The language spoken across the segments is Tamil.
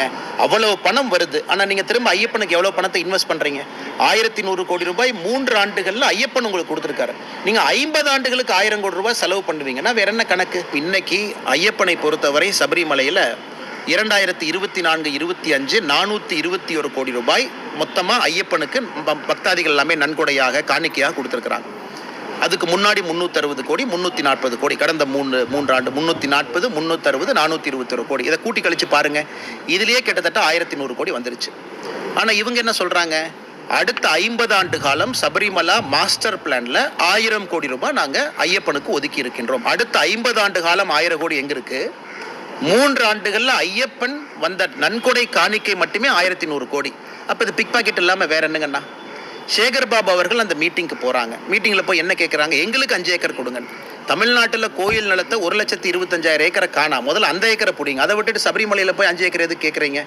பண்ணுறீங்க அவ்வளவு பணம் வருது. ஆனால் நீங்கள் திரும்ப ஐயப்பனுக்கு எவ்வளோ பணத்தை இன்வெஸ்ட் பண்ணுறீங்க ஆயிரத்தி நூறு கோடி ரூபாய் மூன்று ஆண்டுகளில் ஐயப்பன் உங்களுக்கு கொடுத்துருக்காரு. நீங்கள் ஐம்பது ஆண்டுகளுக்கு ஆயிரம் கோடி ரூபாய் செலவு பண்ணுவீங்கன்னா வேற என்ன கணக்கு? இன்னைக்கு ஐயப்பனை பொறுத்தவரை சபரிமலையில் இரண்டாயிரத்தி இருபத்தி நான்கு இருபத்தி அஞ்சு நானூற்றி இருபத்தி ஒரு கோடி ரூபாய் மொத்தமாக ஐயப்பனுக்கு ப- பக்தாதிகள் எல்லாமே நன்கொடையாக காணிக்கையாக கொடுத்துருக்குறாங்க. அதுக்கு முன்னாடி முந்நூற்றறுபது கோடி முந்நூற்றி நாற்பது கோடி. கடந்த மூணு மூன்றாண்டு முந்நூற்றி நாற்பது முந்நூற்றறுபது நானூற்றி இருபத்தொரு கோடி. இதை கூட்டி கழிச்சு பாருங்க. இதுலேயே கிட்டத்தட்ட ஆயிரத்தி நூறு கோடி வந்துருச்சு. ஆனால் இவங்க என்ன சொல்கிறாங்க அடுத்த ஐம்பது ஆண்டு காலம் சபரிமலா மாஸ்டர் பிளான்ல ஆயிரம் கோடி ரூபாய் நாங்கள் ஐயப்பனுக்கு ஒதுக்கி இருக்கின்றோம். அடுத்த ஐம்பது ஆண்டு காலம் ஆயிரம் கோடி எங்க இருக்கு? மூன்று ஆண்டுகள்ல ஐயப்பன் வந்த நன்கொடை காணிக்கை மட்டுமே ஆயிரத்தி நூறு கோடி. அப்போ இது பிக் பாக்கெட் இல்லாமல் வேற என்னங்கண்ணா? சேகர் பாபு அவர்கள் அந்த மீட்டிங்க்கு போகிறாங்க மீட்டிங்கில் போய் என்ன கேட்குறாங்க எங்களுக்கு அஞ்சு ஏக்கர் கொடுங்க தமிழ்நாட்டில் கோயில் நிலத்தை ஒரு லட்சத்தி இருபத்தஞ்சாயிரம் ஏக்கரை காணா. முதல்ல அந்த ஏக்கரை பிடிங்க. அதை விட்டுட்டு சபரிமலையில் போய் அஞ்சு ஏக்கர் எது கேட்குறீங்க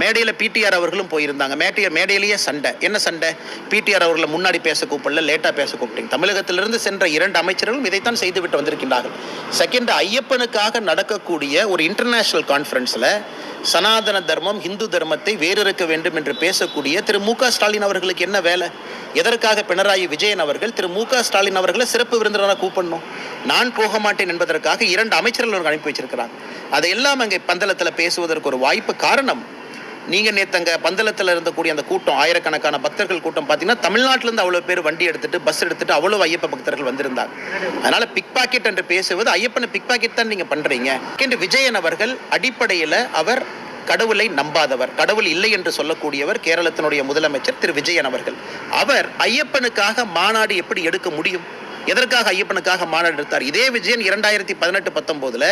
மேடையில் பிடிஆர் அவர்களும் போயிருந்தாங்க. மேட்டைய மேடையிலேயே சண்டை. என்ன சண்டை? பிடிஆர் அவர்களை முன்னாடி பேச கூப்பிடல லேட்டாக பேச கூப்பிட்டீங்க. தமிழகத்திலிருந்து சென்ற இரண்டு அமைச்சர்களும் இதைத்தான் செய்துவிட்டு வந்திருக்கின்றார்கள். செகண்ட் ஐயப்பனுக்காக நடக்கக்கூடிய ஒரு இன்டர்நேஷனல் கான்ஃபரன்ஸில் சனாதன தர்மம் இந்து தர்மத்தை வேறிருக்க வேண்டும் என்று பேசக்கூடிய திரு மு க ஸ்டாலின் அவர்களுக்கு என்ன வேலை? எதற்காக பினராயி விஜயன் அவர்கள் திரு மு க ஸ்டாலின் அவர்களை சிறப்பு விருந்தினராக கூப்பிடணும்? நான் போக மாட்டேன் என்பதற்காக இரண்டு அமைச்சர்கள் அவருக்கு அனுப்பி வச்சிருக்கிறாங்க. அதையெல்லாம் அங்கே பந்தளத்தில் பேசுவதற்கு ஒரு வாய்ப்பு காரணம் நீங்க நேத்து அங்க பந்தளத்தில் இருந்தக்கூடிய அந்த கூட்டம் ஆயிரக்கணக்கான பக்தர்கள் கூட்டம் பார்த்தீங்கன்னா தமிழ்நாட்டிலேருந்து இருந்து பேர் வண்டி எடுத்துட்டு பஸ் எடுத்துட்டு அவ்வளவு ஐயப்ப பக்தர்கள் வந்திருந்தாங்க. அதனால பிக் பாக்கெட் என்று பேசுவது ஐயப்பனை பிக் பாக்கெட் தான் நீங்க பண்றீங்க? என்று விஜயன் அவர்கள் அடிப்படையில் அவர் கடவுளை நம்பாதவர் கடவுள் இல்லை என்று சொல்லக்கூடியவர் கேரளத்தினுடைய முதலமைச்சர் திரு விஜயன் அவர்கள். அவர் ஐயப்பனுக்காக மாநாடு எப்படி எடுக்க முடியும்? எதற்காக ஐயப்பனுக்காக மாநாடு எடுத்தார்? இதே விஜயன் இரண்டாயிரத்தி பதினெட்டு பத்தொம்போதில்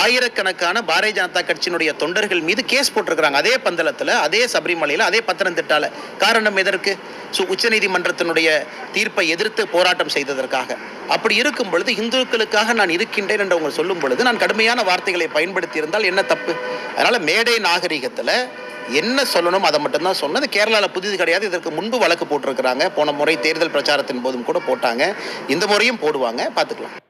ஆயிரக்கணக்கான பாரதிய ஜனதா கட்சியினுடைய தொண்டர்கள் மீது கேஸ் போட்டிருக்கிறாங்க. அதே பந்தளத்தில் அதே சபரிமலையில் அதே பத்தனந்திட்டால காரணம் எதற்கு? ஸோ உச்சநீதிமன்றத்தினுடைய தீர்ப்பை எதிர்த்து போராட்டம் செய்ததற்காக. அப்படி இருக்கும் பொழுது இந்துக்களுக்காக நான் இருக்கின்றேன் என்று அவங்க சொல்லும் பொழுது நான் கடுமையான வார்த்தைகளை பயன்படுத்தி இருந்தால் என்ன தப்பு? அதனால மேடை நாகரிகத்தில் என்ன சொல்லணும் அதை மட்டும்தான் சொன்னது கேரளாவில் புதிது கிடையாது. இதற்கு முன்பு வழக்கு போட்டிருக்கிறாங்க. போன முறை தேர்தல் பிரச்சாரத்தின் போதும் கூட போட்டாங்க. இந்த முறையும் போடுவாங்க. பார்த்துக்கலாம்.